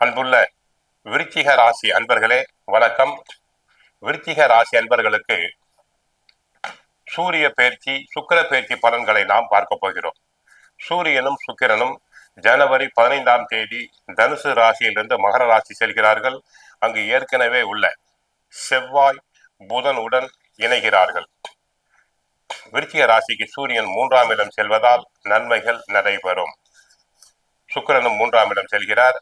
அன்புள்ள விருச்சிக ராசி அன்பர்களே வணக்கம். விருச்சிக ராசி அன்பர்களுக்கு சூரிய பயிற்சி சுக்கிர பயிற்சி பலன்களை நாம் பார்க்க போகிறோம். சூரியனும் சுக்கிரனும் ஜனவரி பதினைந்தாம் தேதி தனுசு ராசியிலிருந்து மகர ராசி செல்கிறார்கள். அங்கு ஏற்கனவே உள்ள செவ்வாய் புதனுடன் இணைகிறார்கள். விருச்சிக ராசிக்கு சூரியன் மூன்றாம் இடம் செல்வதால் நன்மைகள் நடைபெறும். சுக்கிரனும் மூன்றாம் இடம் செல்கிறார்.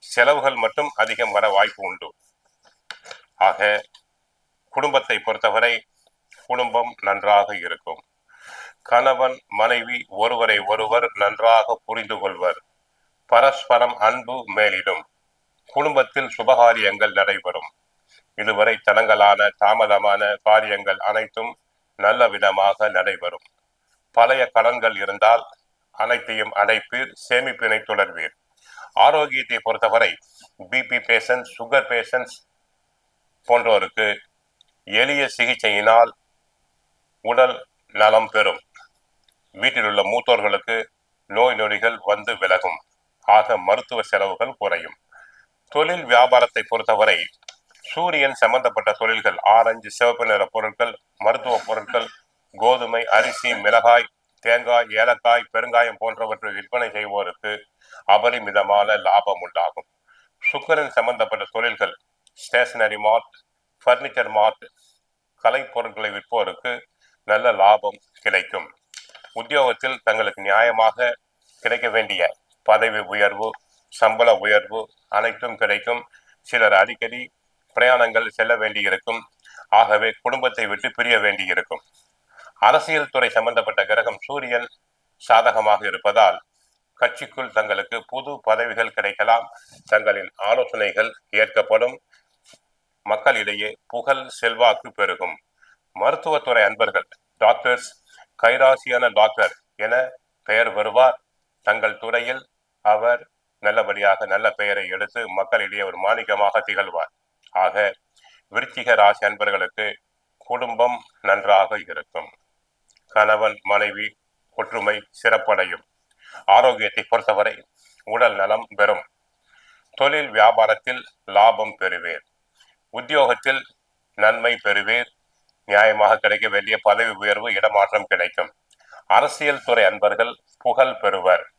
செலவுகள் மட்டும் அதிகம் வர வாய்ப்பு உண்டு. ஆக குடும்பத்தை பொறுத்தவரை குடும்பம் நன்றாக இருக்கும். கணவன் மனைவி ஒருவரை ஒருவர் நன்றாக புரிந்து கொள்வர். பரஸ்பரம் அன்பு மேலிடும். குடும்பத்தில் சுபகாரியங்கள் நடைபெறும். இதுவரை தடங்கலான தாமதமான காரியங்கள் அனைத்தும் நல்ல விதமாக நடைபெறும். பழைய கடன்கள் இருந்தால் அனைத்தையும் அடைப்பீர் சேமிப்பினை தொடர்வீர். ஆரோக்கியத்தை பொறுத்தவரை பிபி பேஷன்ஸ் சுகர் பேஷன்ஸ் போன்றோருக்கு எளிய சிகிச்சையினால் உடல் நலம் பெறும். வீட்டில் உள்ள மூத்தோர்களுக்கு நோய் நொடிகள் வந்து விலகும். ஆக மருத்துவ செலவுகள் குறையும். தொழில் வியாபாரத்தை பொறுத்தவரை சூரியன் சம்பந்தப்பட்ட தொழில்கள் ஆரஞ்சு சிவப்பு நிற பொருட்கள் மருத்துவ பொருட்கள் கோதுமை அரிசி மிளகாய் தேங்காய் ஏலக்காய் பெருங்காயம் போன்றவற்றை விற்பனை செய்வோருக்கு அபரிமிதமான லாபம் உண்டாகும். சுக்கரன் சம்பந்தப்பட்ட தொழில்கள் ஸ்டேஷனரி மார்ட் ஃபர்னிச்சர் மார்ட் கலைப்பொருட்களை விற்போருக்கு நல்ல லாபம் கிடைக்கும். உத்தியோகத்தில் தங்களுக்கு நியாயமாக கிடைக்க வேண்டிய பதவி உயர்வு சம்பள உயர்வு அனைத்தும் கிடைக்கும். சிலர் அடிக்கடி பிரயாணங்கள் செல்ல வேண்டியிருக்கும். ஆகவே குடும்பத்தை விட்டு பிரிய வேண்டியிருக்கும். அரசியல் துறை சம்பந்தப்பட்ட கிரகம் சூரியன் சாதகமாக இருப்பதால் கட்சிக்குள் தங்களுக்கு புது பதவிகள் கிடைக்கலாம். தங்களின் ஆலோசனைகள் ஏற்கப்படும். மக்களிடையே புகழ் செல்வாக்கு பெருகும். மருத்துவத்துறை அன்பர்கள் டாக்டர்ஸ் கைராசியான டாக்டர் என பெயர் வருவார். தங்கள் துறையில் அவர் நல்லபடியாக நல்ல பெயரை எடுத்து மக்களிடையே ஒரு மாணிக்கமாக திகழ்வார். ஆக விருச்சிக ராசி அன்பர்களுக்கு குடும்பம் நன்றாக இருக்கும். கணவன் மனைவி ஒற்றுமை சிறப்படையும். ஆரோக்கியத்தை பொறுத்தவரை உடல் நலம் பெறும். தொழில் வியாபாரத்தில் லாபம் பெறுவேர். உத்தியோகத்தில் நன்மை பெறுவேர். நியாயமாக கிடைக்க வேண்டிய பதவி உயர்வு இடமாற்றம் கிடைக்கும். அரசியல் துறை அன்பர்கள் புகழ் பெறுவர்.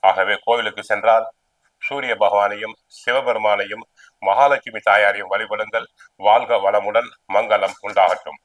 ஆகவே கோவிலுக்கு சென்றால் சூரிய பகவானையும் சிவபெருமானையும் மகாலட்சுமி தாயாரையும் வழிபடுங்கள். வாழ்க வளமுடன் மங்களம் உண்டாகட்டும்.